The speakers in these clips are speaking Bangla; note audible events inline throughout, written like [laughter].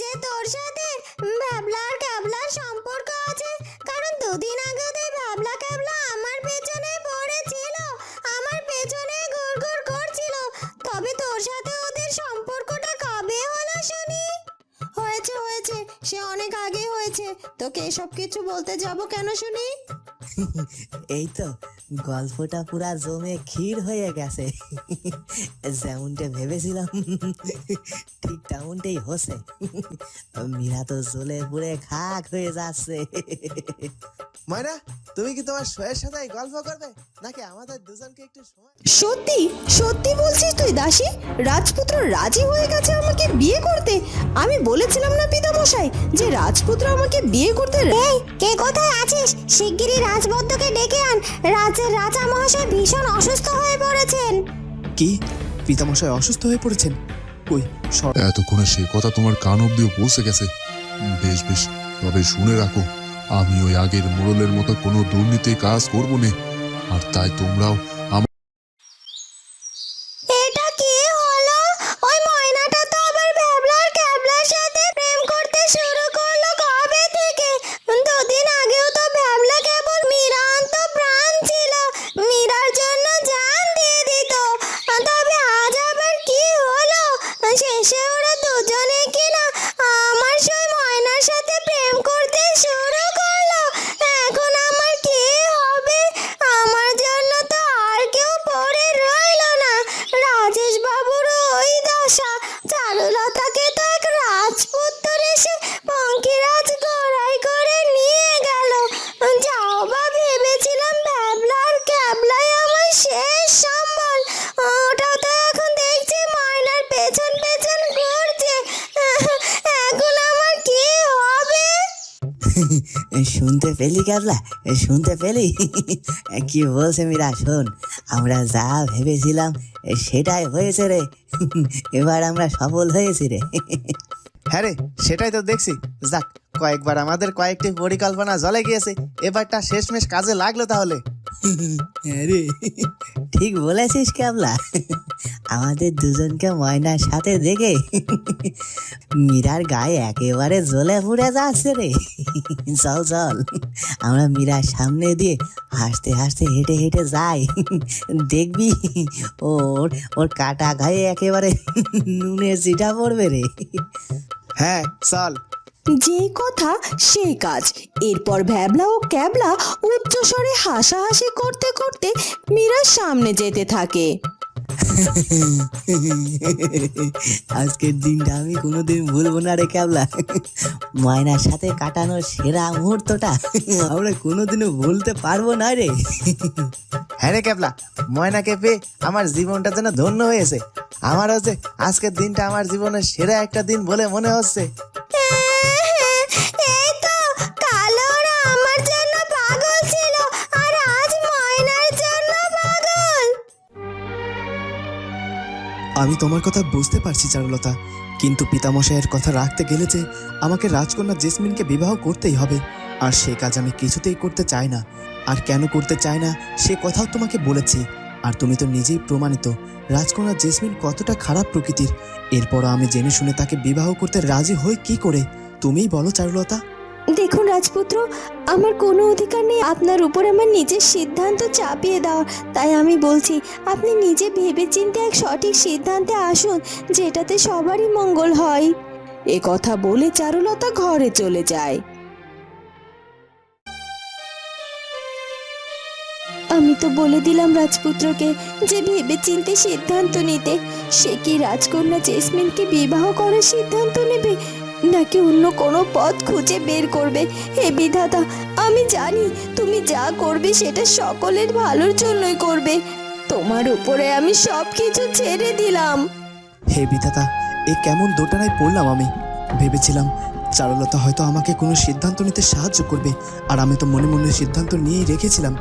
যে তোর সাথে ভ্যাবলার ক্যাবলার সম্পর্ক আছে, কারণ দুদিন আগে ওদের ভ্যাবলা ক্যাবলা আমার পেছনে পড়েছিল, আমার পেছনে ঘুরঘুর করছিল। তবে তোর সাথে ওদের সম্পর্কটা কবে হলো শুনি? হয়েছে হয়েছে, সে অনেক আগে হয়েছে। তোকে এসব কিছু বলতে যাব কেন শুনি? এই তো গল্পটা পুরা জমে ক্ষীর হয়ে গেছে। যেমনটা ভেবেছিলাম ঠিক তেমনটাই হচ্ছে। মীরা তো জ্বলে পুড়ে খাক হয়ে যাচ্ছে। ময়না তুমি কি তোমার শোয়ের সাথে গল্প করবে? নাকি আমাদের দুজনকে একটু সময় সত্যি সত্যি বলছিস তুই দাসী? রাজপুত্র রাজি হয়ে গেছে আমাকে বিয়ে করতে? আমি বলেছিলাম না পিতামশাই যে রাজপুত্র আমাকে বিয়ে করতে রা- কে কোথায় আছিস? শিগগিরই রাজবদ্ধকে ডেকে আন। রাজের রাজা মহাশয় ভীষণ অসুস্থ হয়ে পড়েছেন। কি? পিতামহাশয় অসুস্থ হয়ে পড়েছেন? কই সর- এতক্ষণে সে কথা তোমার কান অব্দিও পৌঁছে গেছে। বেশ বেশ তবে শুনে রাখো আমি ওই আগের মোড়লের মতো কোনো দুর্নীতি কাজ করব না। আর তাই তোমরাও শুনতে পেলি ক্যাবলা শুনতে পেলি কি বলছে মিরা শোন আমরা যা ভেবেছিলাম সেটাই হয়েছে রে এবার আমরা সফল হয়েছি রে হ্যাঁ রে সেটাই তো দেখছি যাক কয়েকবার আমাদের কয়েকটি পরিকল্পনা জলে গিয়েছে এবারটা শেষমেশ কাজে লাগল তাহলে হ্যাঁ রে। ঠিক বলেছিস ক্যাবলা। আমাদের দুজনকে ময়নার সাথে দেখে মীরার গায়ে একেবারে জ্বলে পুড়ে যাচ্ছে রে। চল চল। আমরা মীরার সামনে দিয়ে হাসতে হাসতে হেঁটে হেঁটে যাই। দেখবি ওর ওর কাটা গায়ে একেবারে নুনে চিটা পড়বে রে। হ্যাঁ চল। যে কথা সেই কাজ। এরপর ভ্যাবলা ও ক্যাবলা উচ্চস্বরে হাসাহাসি করতে করতে মীরার সামনে যেতে থাকে। আজকের দিনটা আমি কোনোদিন ভুলবো না রে ক্যাবলা। ময়নার সাথে কাটানোর সেরা মুহূর্তটা আমরা কোনোদিনও ভুলতে পারব না রে। হ্যাঁ রে ক্যাপলা ময়নাকে পেয়ে আমার জীবনটা যেন ধন্য হয়েছে। আমার হচ্ছে আজকের দিনটা আমার জীবনের সেরা একটা দিন বলে মনে হচ্ছে। আমি তোমার কথা বুঝতে পারছি, চারুলতা। কিন্তু পিতামশাইয়ের কথা রাখতে গেলে যে আমাকে রাজকন্যা জেসমিনকে বিবাহ করতেই হবে, আর সে কাজ আমি কিছুতেই করতে চাই না। আর কেন করতে চাই না, সে কথাও তোমাকে বলেছি। আর তুমি তো নিজেই প্রমাণিত, রাজকন্যা জেসমিন কতটা খারাপ প্রকৃতির। এরপরও আমি জেনে শুনে তাকে বিবাহ করতে রাজি হই কি করে? তুমিই বলো, চারুলতা। দেখুন রাজপুত্র আমার কোনো অধিকার নেই। আপনার উপর আমার নিজের সিদ্ধান্ত চাপিয়ে দেওয়া। তাই আমি বলছি আপনি নিজে ভেবেচিন্তে এক সঠিক সিদ্ধান্তে আসুন যেটাতে সবারই মঙ্গল হয়। এ কথা বলে চারুলতা ঘরে চলে যায়। আমি তো বলে দিলাম রাজপুত্রকে যে ভেবেচিন্তে সিদ্ধান্ত নিতে সে কি রাজকন্যা জেসমিনকে বিবাহ করার সিদ্ধান্ত নেবে? নাকি অন্য কোনো পথ খুঁজে বের করবে? হে বিধাতা, আমি জানি তুমি যা করবে সেটা সকলের ভালোর জন্যই করবে। তোমার উপরে আমি সব কিছু ছেড়ে দিলাম। হে বিধাতা, এ কেমন দোটানায় পড়লাম আমি। ভেবেছিলাম চারুলতা হয়তো আমাকে কোনো সিদ্ধান্ত নিতে সাহায্য করবে, আর আমি তো মনে মনে সিদ্ধান্ত নিয়েই রেখেছিলাম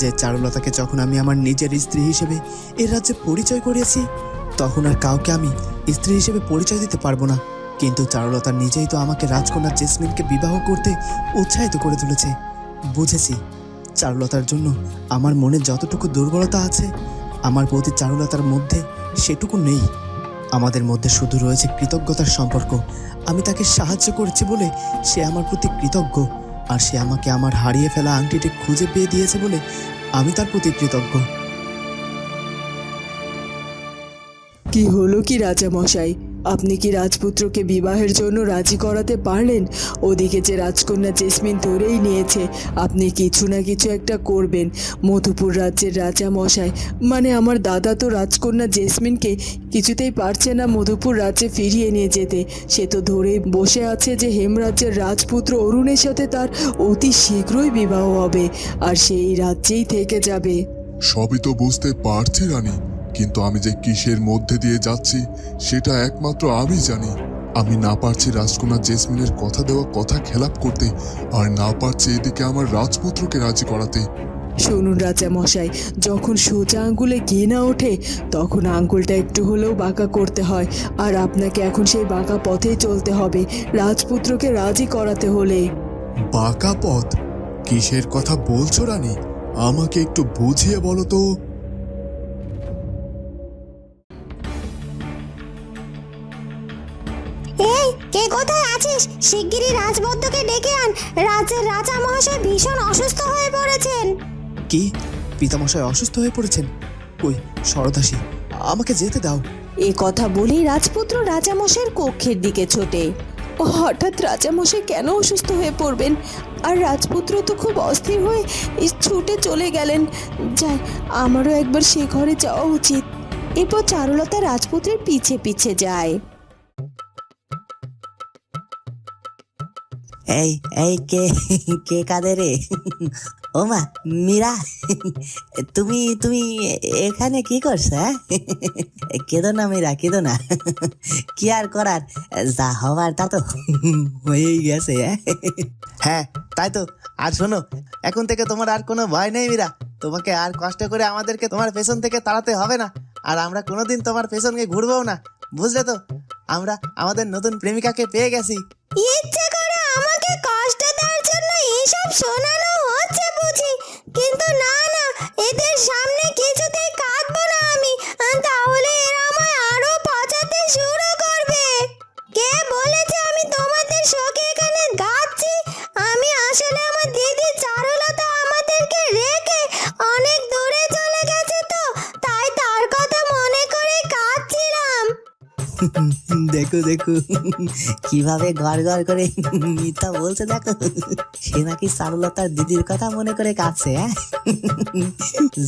যে চারুলতাকে যখন আমি আমার নিজের স্ত্রী হিসেবে এ রাজ্যে পরিচয় করিয়েছি, তখন আর কাউকে আমি স্ত্রী হিসেবে পরিচয় দিতে পারব না। কিন্তু চারুলতা নিজেই তো আমাকে রাজকন্যা জেসমিনকে বিবাহ করতে উৎসাহিত করে তুলেছে। বুঝেছি, চারুলতার জন্য আমার মনে যতটুকু দুর্বলতা আছে, আমার প্রতি চারুলতার মধ্যে সেটুকু নেই। আমাদের মধ্যে শুধু রয়েছে কৃতজ্ঞতার সম্পর্ক। আমি তাকে সাহায্য করেছি বলে সে আমার প্রতি কৃতজ্ঞ, আর সে আমাকে আমার হারিয়ে ফেলা আংটিটি খুঁজে পেয়ে দিয়েছে বলে আমি তার প্রতি কৃতজ্ঞ। কি হলো কি রাজা মশাই আপনি কি রাজপুত্রকে বিবাহের জন্য রাজি করাতে পারলেন? ওদিকে যে রাজকন্যা জেসমিন ধরেই নিয়েছে, আপনি কিছু না কিছু একটা করবেন। মধুপুর রাজ্যের রাজা মশাই মানে আমার দাদা তো রাজকন্যা জেসমিনকে কিছুতেই পারছে না মধুপুর রাজ্যে ফিরিয়ে নিয়ে যেতে। সে তো ধরেই বসে আছে যে হেমরাজ্যের রাজপুত্র অরুণের সাথে তার অতি শীঘ্রই বিবাহ হবে, আর সেই রাজ্যেই থেকে যাবে। সবই তো বুঝতে পারছি রানী। কিন্তু আমি যে কিসের মধ্যে দিয়ে যাচ্ছি সেটা একমাত্র আমি জানি। আমি না পারছি রাজকুমার জেসমিনের কথা দেওয়া কথা খেলাপ করতে আর না পারছি এদিকে আমার রাজপুত্রকে রাজি করাতে। শুনুন রাজা মশাই যখন সোজা আঙ্গুলে ঘি না ওঠে তখন আঙ্গুলটা একটু হলেও বাঁকা করতে হয় আর আপনাকে এখন সেই বাঁকা পথেই চলতে হবে রাজপুত্রকে রাজি করাতে হলে। বাঁকা পথ? কিসের কথা বলছো রানী? আমাকে একটু বুঝিয়ে বলো তো। কে কোথায় আছিস? শিগগিরই রাজবদ্ধকে ডেকে আন। রাজ্যের রাজা মহাশয় ভীষণ অসুস্থ হয়ে পড়েছেন। কি? পিতামশাই অসুস্থ হয়ে পড়েছেন? কই শরদাসী আমাকে যেতে দাও। এ কথা বলেই রাজপুত্র রাজামশাইয়ের কক্ষের দিকে ছোটে। হঠাৎ রাজামশাই কেন অসুস্থ হয়ে পড়বেন? আর রাজপুত্র তো খুব অস্থির হয়ে এই ছুটে চলে গেলেন। যাই আমারও একবার সে ঘরে যাওয়া উচিত। এরপর চারুলতা রাজপুত্রের পিছে পিছে যায়। এই এই কে কে কাদের রে ও মা মীরা? তুমি তুমি এখানে কি করছ হ্যাঁ? কেঁদো না মীরা কেঁদো না। কি আর করার? যা হবার তা তো হয়েই গেছে হ্যাঁ? হ্যাঁ তাই তো। আর শোনো এখন থেকে তোমার আর কোনো ভয় নেই মীরা। তোমাকে আর কষ্ট করে আমাদেরকে তোমার পেছন থেকে তাড়াতে হবে না। আর আমরা কোনোদিন তোমার পেছনকে ঘুরবও না বুঝলে তো? আমরা আমাদের নতুন প্রেমিকাকে পেয়ে গেছি। ইচ্ছে আমাকে কষ্ট দেওয়ার জন্য এসব শোনানো হচ্ছে বুঝি। কিন্তু না না এদের সামনে কিছুতেই দেখো দেখো কীভাবে গড় গড় করে মিথ্যা বলছে দেখো। সে নাকি চারুলতার দিদির কথা মনে করে কাঁদছে হ্যাঁ?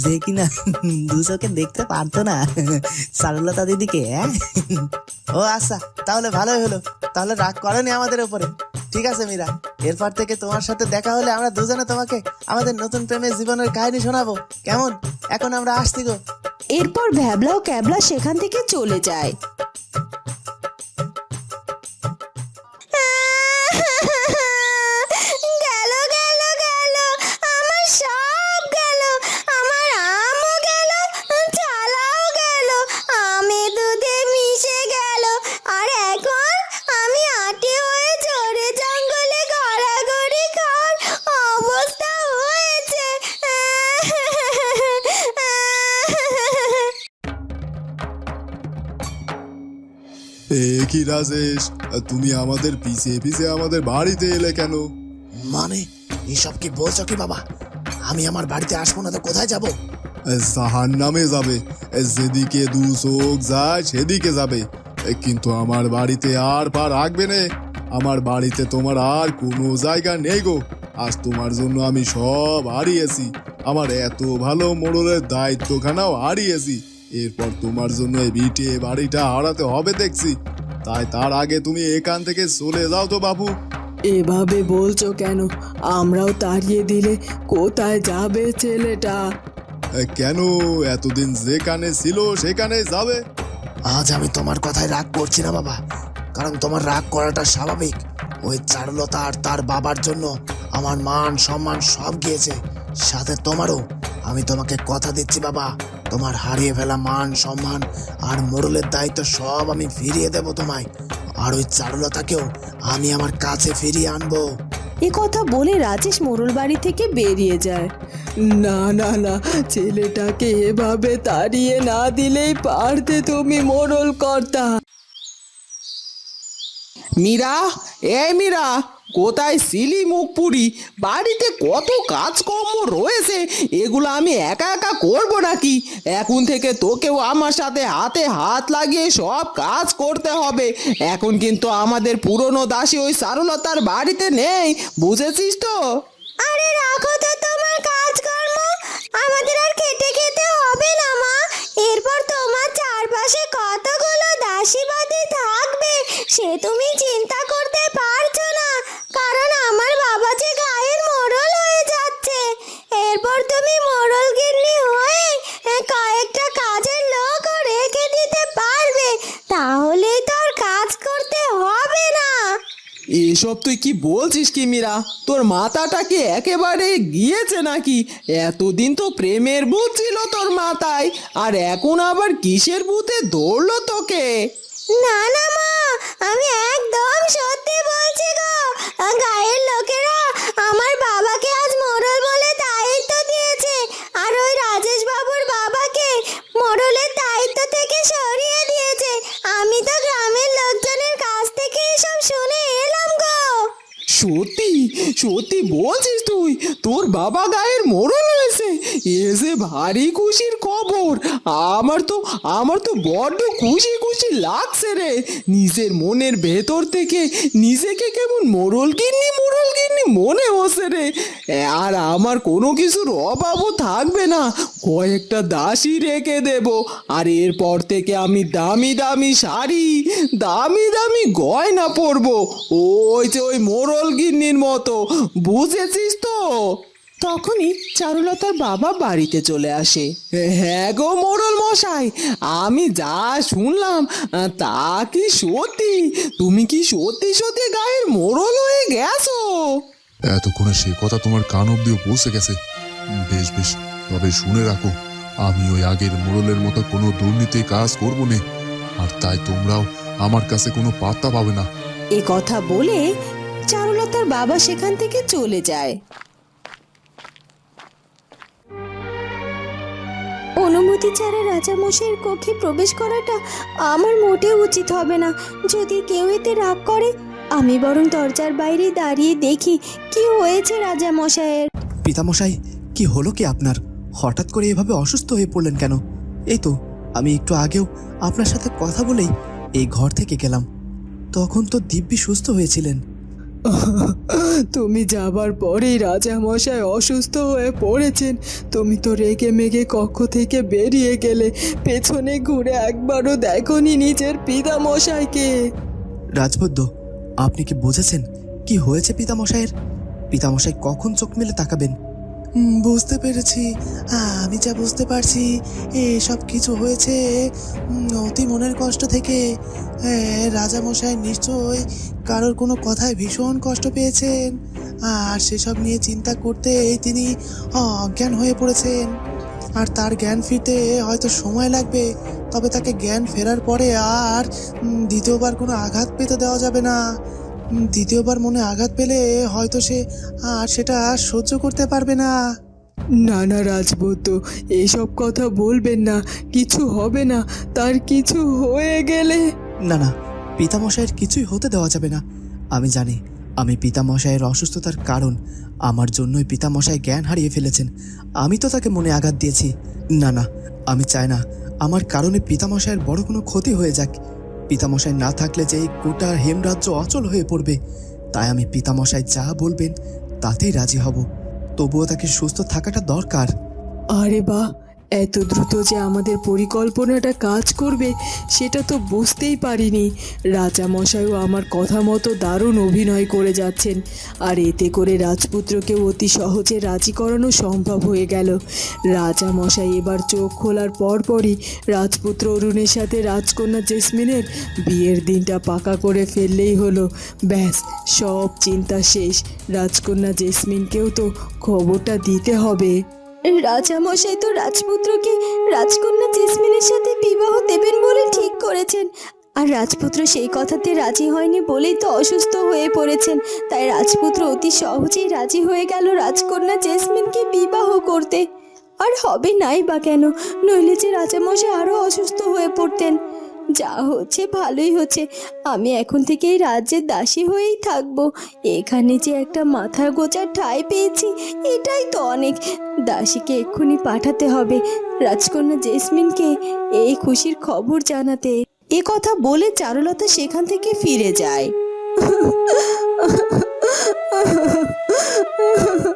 যে কিনা দু চোখে দেখতে পারতো না চারুলতা দিদিকে হ্যাঁ? ও আচ্ছা তাহলে ভালোই হলো। তাহলে রাগ করেনি আমাদের উপরে। ঠিক আছে মীরা এরপর থেকে তোমার সাথে দেখা হলে আমরা দুজনে তোমাকে আমাদের নতুন প্রেমের জীবনের কাহিনী শোনাবো। কেমন? এখন আমরা আসছি গো। এরপর ভ্যাবলা ও ক্যাবলা সেখান থেকে চলে যায়। রাজেশ তুমি আমাদের পিছে পিছে আমাদের বাড়িতে এলে কেন? মানে এসব কি বলছো কি বাবা? আমি আমার বাড়িতে আসব না তো কোথায় যাব? সাহার নামে যাবে। যেদিকে দু চোখ যায় সেদিকে যাবে। কিন্তু আমার বাড়িতে আর পা রাখবে না। আমার বাড়িতে তোমার আর কোনো জায়গা নেই গো। আজ তোমার জন্য আমি সব হারিয়েছি। আমার এত ভালো মোড়লের দায়িত্বখানাও হারিয়েছি। এরপর তোমার জন্য এই ভিটে বাড়িটা হারাতে হবে দেখছি। তাই তার আগে তুমি এখান থেকে চলে যাও তো বাবু। এভাবে বলছো কেন? আমরাও তাড়িয়ে দিলে কোথায় যাবে ছেলেটা? কেন? এতদিন যেখানে ছিল সেখানে যাবে। আজ আমি তোমার কথায় রাগ করছি না বাবা। কারণ তোমার রাগ করাটা স্বাভাবিক। ওই চারুলতা আর তার বাবার জন্য আমার মান সম্মান সব গিয়েছে। সাথে তোমারও। আমি তোমাকে কথা দিচ্ছি বাবা। তোমার হারিয়ে ফেলা মান সম্মান আর মোড়লের দায়িত্ব সব আমি ফিরিয়ে দেব তোমায়। আর ওই চারুলতাকেও আমি আমার কাছে ফিরিয়ে আনব। এ কথা বলে রাজেশ মোড়ল বাড়ি থেকে বেরিয়ে যায়। না না না ছেলেটাকে এভাবে তাড়িয়ে না দিলেই পারতে তুমি মোরল কর্তা। মীরা এ মীরা কোথায় সিলি মুখ পুরি? বাড়িতে কত কাজকর্ম রয়েছে? এগুলো আমি একা একা করব নাকি? এখন থেকে তোকেও আমার সাথে হাতে হাত লাগিয়ে সব কাজ করতে হবে। এখন কিন্তু আমাদের পুরনো দাসী ওই সারলতার বাড়িতে নেই, বুঝেছিস তো? আরে রাখো তো তোমার কাজকর্ম আমাদের আর খেতে খেতে হবে না মা এরপর তোমার চারপাশে কতগুলো দাসীবাদী থাকবে সে তুমি চিন্তা করতে পারছ না কারণ আমার বাবা যে গায়ের মোড়ল হয়ে যাচ্ছে এরপর তুমি মোড়ল গিন্নি হয়ে এ, কয়েকটা কাজের লোকও রেখে দিতে পারবে তাহলেই তো আর কাজ করতে হবে না এসব তুই কি বলছিস কি মীরা? তোর মাথাটা কি একেবারে গিয়েছে নাকি? এতদিন তো প্রেমের ভূত ছিল তোর মাথায়, আর এখন আবার কিসের বুথে দৌড়লো তোকে? না না মা, আমি একদম সত্যি বলছি গো। গায়ের লোকেরা আমার বাবাকে আজ মোড়ল বলে দায়িত্ব দিয়েছে আর ওই রাজেশ বাবুর বাবাকে মোড়লের দায়িত্ব থেকে সরিয়ে দিয়েছে আমি তো গ্রামের লোকজনের কাছ থেকে এসব শুনে এলাম গো সত্যি সত্যি বলছিস তুই? তোর বাবা গায়ের মরণ হয়েছে। এসে ভারী খুশির খবর আমার তো আমার তো বড্ড খুশি খুশি লাগছে রে। নিজের মনের ভেতর থেকে নিজেকে কেমন মোড়ল কিন্নি মোড়ল কিন্নি মনে হচ্ছে রে। আর আমার কোনো কিছুর অভাবও থাকবে না। কয়েকটা দাসী রেখে দেব। আর এরপর থেকে আমি দামি দামি শাড়ি, দামি দামি গয়না পরবো। ওই যে ওই মোড়ল গিন্নির মতো। বুঝেছিস তো? তখনই চারুলতার বাবা বাড়িতে চলে আসে। হ্যাঁ গো মোড়ল মশাই আমি যা শুনলাম তা কি সত্যি? তুমি কি সত্যি সত্যি গায়ের মোড়ল হয়ে গেছো? এতক্ষণে সে কথা তোমার কান অব্দিও পৌঁছে গেছে। বেশ বেশ তবে শুনে রাখো আমি ওই আগের মোড়লের মতো কোনো দুর্নীতি কাজ করব না আর তাই তোমরাও আমার কাছে কোনো পাত্তা পাবে না। এ কথা বলে চারুলতার বাবা সেখান থেকে চলে যায়। অনুমতি ছাড়া রাজামশাইয়ের কক্ষে প্রবেশ করাটা আমার মোটেও উচিত হবে না। যদি কেউ এতে রাগ করে, আমি বরং দরজার বাইরে দাঁড়িয়ে দেখি কি হয়েছে রাজামশাইয়ের। পিতামশাই, কি হলো কি আপনার? হঠাৎ করে এভাবে অসুস্থ হয়ে পড়লেন কেন? এই তো, আমি একটু আগেও আপনার সাথে কথা বলেই এই ঘর থেকে গেলাম। তখন তো দিব্যি সুস্থ হয়েছিলেন। [laughs] তুমি যাবার পরেই রাজা মশাই অসুস্থ হয়ে পড়েছেন। তুমি তো রেগে মেগে কক্ষ থেকে বেরিয়ে গেলে, পেছনে ঘুরে একবারও দেখনি নিজের পিতা মশাইকে রাজবৈদ্য, আপনি কি বুঝেছেন কি হয়েছে পিতামশাইয়ের? পিতামশাই কখন চোখ মেলে তাকাবেন? বুঝতে পেরেছি। আমি যা বুঝতে পারছি এসব কিছু হয়েছে অতি মনের কষ্ট থেকে। রাজামশাই নিশ্চয় কারোর কোনো কথায় ভীষণ কষ্ট পেয়েছেন। আর সেসব নিয়ে চিন্তা করতেই তিনি অজ্ঞান হয়ে পড়েছেন। আর তার জ্ঞান ফিরতে হয়তো সময় লাগবে, তবে তাকে জ্ঞান ফেরার পরে আর দ্বিতীয়বার কোনো আঘাত পেতে দেওয়া যাবে না। দ্বিতীয়বার মনে আঘাত পেলে হয়তো সে আর সেটা সহ্য করতে পারবে না। না না রাজবৌদ্ধ এসব কথা বলবেন না কিছু হবে না তার কিছু হয়ে গেলে। না না পিতামশাইয়ের কিছুই হতে দেওয়া যাবে না। আমি জানি আমি পিতামশাইয়ের অসুস্থতার কারণ আমার জন্যই পিতামশাই জ্ঞান হারিয়ে ফেলেছেন। আমি তো তাকে মনে আঘাত দিয়েছি। না না আমি চাই না আমার কারণে পিতামশাইয়ের বড় কোনো ক্ষতি হয়ে যাক। পিতামশাই না থাকলে যে এই গোটা হেমরাজ্য অচল হয়ে পড়বে, তাই আমি পিতামশাই যা বলবেন তাতেই রাজি হব। তবুও তাকে সুস্থ থাকাটা দরকার। আরে বাহ! এত দ্রুত যে আমাদের পরিকল্পনাটা কাজ করবে, সেটা তো বুঝতেই পারিনি। রাজা মশাইও আমার কথা মতো দারুণ অভিনয় করে যাচ্ছেন। আর এতে করে রাজপুত্রকে অতি সহজে রাজি করানো সম্ভব হয়ে গেল। রাজা মশাই এবার চোখ খোলার পরপরই রাজপুত্র অরুণের সাথে রাজকন্যা জেসমিনের বিয়ের দিনটা পাকা করে ফেললেই হলো। ব্যাস, সব চিন্তা শেষ। রাজকন্যা জেসমিনকেও তো খবরটা দিতে হবে। রাজামশাই তো রাজপুত্রকে রাজকন্যা জেসমিনের সাথে বিবাহ দেবেন বলে ঠিক করেছেন। আর রাজপুত্র সেই কথাতে রাজি হয়নি বলেই তো অসুস্থ হয়ে পড়েছেন। তাই রাজপুত্র অতি সহজেই রাজি হয়ে গেল রাজকন্যা জেসমিনকে বিবাহ করতে। আর হবে নাই বা কেন? নইলে যে রাজামশাই আরও অসুস্থ হয়ে পড়তেন। যা হচ্ছে ভালোই হচ্ছে। আমি এখন থেকে এই রাজ্যের দাসী হয়েই থাকব। এখানে যে একটা মাথা গোচার ঠাই পেয়েছি, এটাই তো অনেক। দাসীকে এক্ষুনি পাঠাতে হবে। রাজকন্যা জেসমিনকে এই খুশির খবর জানাতে। এ কথা বলে চারুলতা সেখান থেকে ফিরে যায়। [laughs]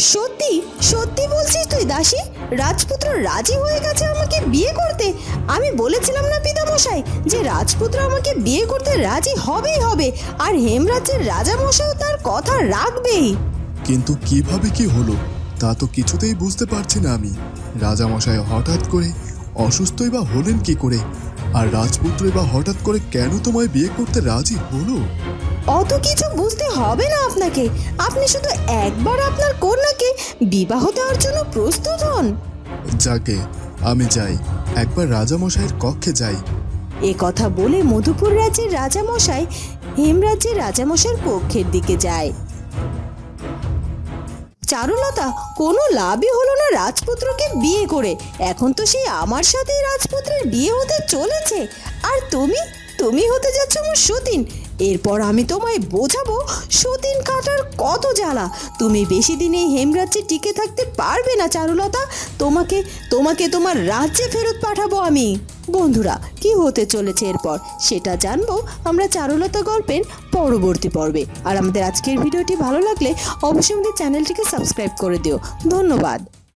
সত্যি? সত্যি বলছিস তুই, দাসী? রাজপুত্র রাজি হয়ে গেছে আমাকে বিয়ে করতে। আমি বলেছিলাম না পিতামশাই যে রাজপুত্র আমাকে বিয়ে করতে রাজি হবেই হবে, আর হেমরাজ্যের রাজামশাইও তার কথা রাখবেই। কিন্তু কীভাবে কি হলো, তা তো কিছুতেই বুঝতে পারছি না আমি। রাজামশাই হঠাৎ করে অসুস্থই বা হলেন কি করে? আর রাজপুত্রই বা হঠাৎ করে কেন তোমায় বিয়ে করতে রাজি হলো? অত কিছু বুঝতে হবে না আপনাকে। আপনি শুধু একবার আপনার কন্যাকে বিবাহ দেওয়ার জন্য প্রস্তুত হন। যাকে আমি যাই একবার রাজামশাইয়ের কক্ষে যাই। এ কথা বলে মধুপুর রাজ্যের রাজামশাই হেমরাজ্যের রাজামশাইয়ের কক্ষের দিকে যায়। চারুলতা কোনো লাভই হলো না রাজপুত্রকে বিয়ে করে। এখন তো সেই আমার সাথেই রাজপুত্রের বিয়ে হতে চলেছে। আর তুমি? তুমি হতে যাচ্ছ আমার সতীন। এরপর আমি তোমায় বোঝাবো সতীন কাটার কত জ্বালা। তুমি বেশি দিন এই হেমরাজ্যে টিকে থাকতে পারবে না, চারুলতা। তোমাকে তোমাকে তোমার রাজ্যে ফেরত পাঠাবো আমি। বন্ধুরা, কি হতে চলেছে এরপর? সেটা জানব আমরা চারুলতা গল্পের পরবর্তী পর্বে। আর আমাদের আজকের ভিডিওটি ভালো লাগলে অবশ্যই আমাদের চ্যানেলটিকে সাবস্ক্রাইব করে দিও। ধন্যবাদ।